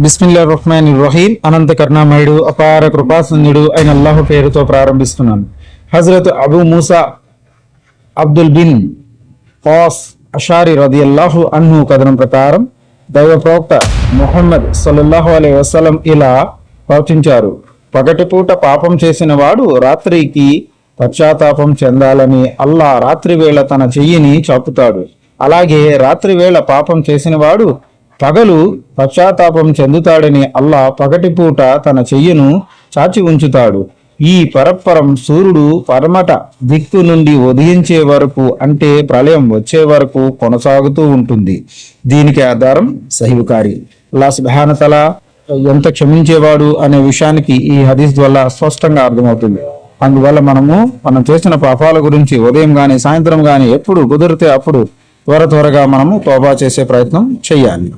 బిస్మిల్లా రహ్మాన్ రహీం అనంత కరుణామయుడు అపార కృపాసున్యుడు అయిన అల్లాహ్ పేరుతో ప్రారంభిస్తున్నాను. హజరత్ అబు మూసా అబ్దుల్ బిన్ ఫాస్ అషారి రదియల్లాహు అన్హు కథనం ప్రకారం దైవ ప్రవక్త మొహమ్మద్ సల్లల్లాహు అలై వసలం ఇలా ప్రవచించారు పగటిపూట పాపం చేసిన వాడు రాత్రికి పశ్చాత్తాపం చెందాలని అల్లా రాత్రి వేళ తన చెయ్యిని చాపుతాడు. అలాగే రాత్రి వేళ పాపం చేసిన వాడు పగలు పశ్చాత్తాపం చెందుతాడని అల్లా పగటిపూట తన చెయ్యను చాచి ఉంచుతాడు. ఈ పరపరం సూర్యుడు పరమట దిక్కు నుండి ఉదయించే వరకు అంటే ప్రళయం వచ్చే వరకు కొనసాగుతూ ఉంటుంది. దీనికి ఆధారం సహివకారి అల్లా సుభానతల ఎంత క్షమించేవాడు అనే విషయానికి ఈ హదీస్ వల్ల స్పష్టంగా అర్థమవుతుంది. అందువల్ల మనము మనం చేసిన పాపాల గురించి ఉదయం కానీ సాయంత్రం కానీ ఎప్పుడు కుదిరితే అప్పుడు త్వర త్వరగా మనము తోబా చేసే ప్రయత్నం చేయాలి.